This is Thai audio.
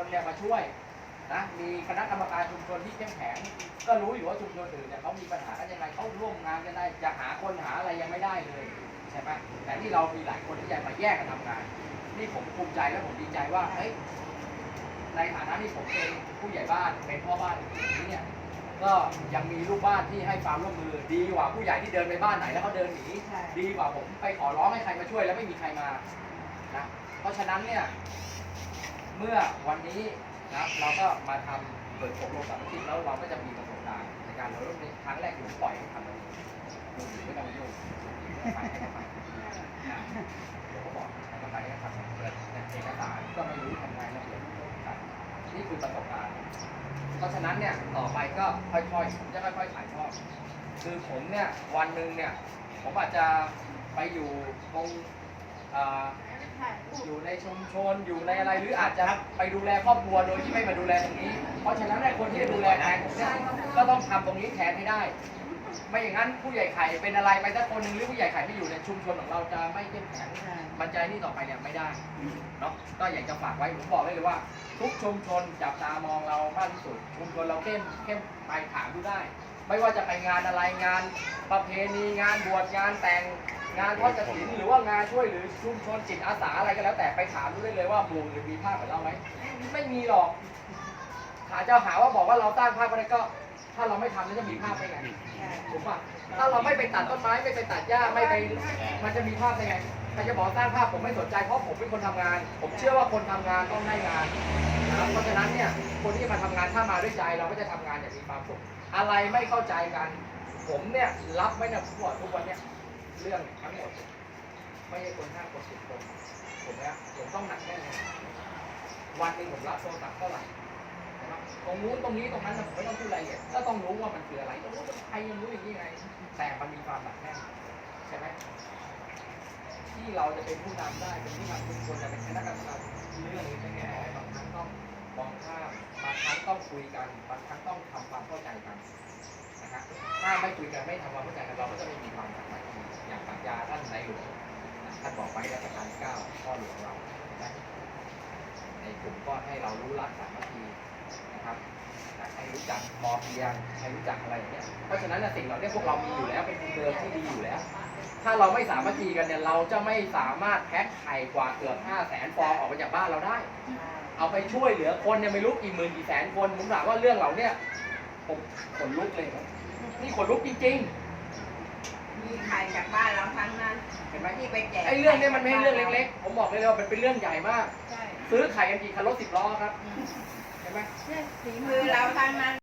ชนเนี่ยมาช่วยนะมีคณะกรรมการชุมชนที่เข้มแข็ง ก็รู้อยู่ว่าชุมชนอื่นเนี่ยเขามีปัญหากันยังไงเขาร่วมงานกันได้จะหาคนหาอะไรยังไม่ได้เลยใช่ไหมแต่ที่เรามีหลายคนที่อยากมาแยกกันทำงาน นี่ผมภูมิใจและผมดีใจว่าเฮ้ยในฐานะที่ผมเป็นผู้ใหญ่บ้านเป็นพ่อบ้านอย่างนี้เนี่ยก็ยังมีลูกบ้านที่ให้ความร่วมมือดีกว่าผู้ใหญ่ที่เดินไปบ้านไหนแล้วเขาเดินหนีใช่ดีกว่าผมไปขอร้องให้ใครมาช่วยแล้วไม่มีใครมานะเพราะฉะนั้นเนี่ย เมื่อวันนี้นะเราก็มาทำเปิดอบรมสามัคคีแล้วเราก็จะมีประสบการณ์ในการเราเริ่มในครั้งแรกอยู่ปล่อยให้ทำอะไรยุ่งอยู่ไม่ต้องยุ่งไปให้เขาไปเดี๋ยวก็บอกให้เขาไปให้เขาทำเปิดเอกสารก็ไม่รู้ทำไงระเบียบต่างๆนี่คือประสบการณ์ เพราะฉะนั้นเนี่ยต่อไปก็ค่อยๆผมจะค่อยๆถ่ายทอดคือผมเนี่ยวันหนึ่งเนี่ยผมอาจจะไปอยู่ตรง อยู่ในชุมชนอยู่ในอะไรหรืออาจจะไปดูแลครอบครัวโดยที่ไม่มาดูแลตรงนี้ เพราะฉะนั้นไอ้คนที่ดูแลแทนผมเนี่ยก็ต้องทำตรงนี้แทนให้ได้ ไม่อย่างนั้นผู้ใหญ่ไข่เป็นอะไรไปสักคนหนึ่งหรือผู้ใหญ่ไข่ไม่อยู่ในชุมชนของเราจะไม่เข้มแข็งใช่มันใจนี่ต่อไปเนี่ยไม่ได้เนาะก็อยากจะฝากไว้ผมบอกได้เลยว่า ทุกชุมชนจับตามองเรามากที่สุดชุมชนเราเข้มเข้มไปถามดูได้ ไม่ว่าจะไปงานอะไรงาน ประเพณีงานบวชงานแต่ง งานทอดกฐินหรือว่างานช่วยหรือชุมชนจิตอาสาอะไรก็แล้วแต่ไปถามดูได้เลยว่าหมู่หรือมีภาพเหมือนเราไหมไม่มีหรอกหาเจ้าหาว่าบอกว่าเราสร้างภาพอะไรก็ ถ้าเราไม่ทำแล้วจะมีภาพได้ไงถูกป่ะถ้าเราไม่ไปตัดต้นไม้ไม่ไปตัดหญ้าไม่ไป มันจะมีภาพได้ไงใครจะบอกสร้างภาพผมไม่สนใจเพราะผมเป็นคนทำงาน ผมเชื่อว่าคนทำงานต้องได้งานนะครับเพราะฉะนั้นเนี่ยคนที่มาทำงานถ้ามาด้วยใจเราก็จะทำงานอย่างมีความสุขอะไรไม่เข้าใจกัน ผมเนี่ยรับไม่เนี่ยทุกวันทุกวันเนี่ย เรื่องทั้งหมด ไม่ใช่คนห้าคนสิบคนผมนี่ยผมต้องหนักแน่เลยวันหนึ่งผมรับโทรศัพท์เท่าไหร่นะครับตรงนู้นตรงนี้ตรงนั้นผมไม่ต้องพูดรายละเอียก็ต้องรู้ว่ามันคืออะไรต้องรู้ว่าใครยังรู้อย่างนี้ไง แต่มันมีความหนักแน่นใช่ไหมที่เราจะเป็นผู้นำได้เป็นผู้นำชุมชนจะเป็นคณะกรรมการเรื่องนี้เป็นน้อยบางครั้งต้องมองข้ามบางครั้งต้องคุยกันบางครั้งต้องทำความเข้าใจกันนะครับถ้าไม่คุยกันไม่ทำความเข้าใจกันเราก็จะไม่มีความสามารถอย่ ไว้รัชกาลที่เก้าข้อหลวงเรานะในกลุ่มก็ให้เรารู้รักสามัคคีนะครับให้รู้จักพอเพียงให้รู้จักอะไรอย่างเงี้ยเพราะฉะนั้นสิ่งเหล่านี้พวกเรามีอยู่แล้วเป็นเดิมที่ดีอยู่แล้ว ถ้าเราไม่สามัคคีกันเนี่ยเราจะไม่สามารถแพ็คไข่กว่าเกือบ5แสนฟองออกมาจากบ้านเราได้ เอาไปช่วยเหลือคนเนี่ยไม่รู้กี่หมื่นกี่แสนคนผมถามว่าเรื่องเหล่าเนี้ยผมขนลุกเลยนี่ขนลุกจริงมี ใครจากบ้านเราทั้งนั้นๆเห็นไหมที่ไปแจกไอ้เรื่องเนี้ยมันไม่ใช่เรื่องเล็กๆ ผมบอกเลยว่ามันเป็นเรื่องใหญ่มากใช่ซื้อไข่กันกี่คันรถสิบล้อครับอืมเห็นไหมเนี่ยฝีมือเราทั้งนั้น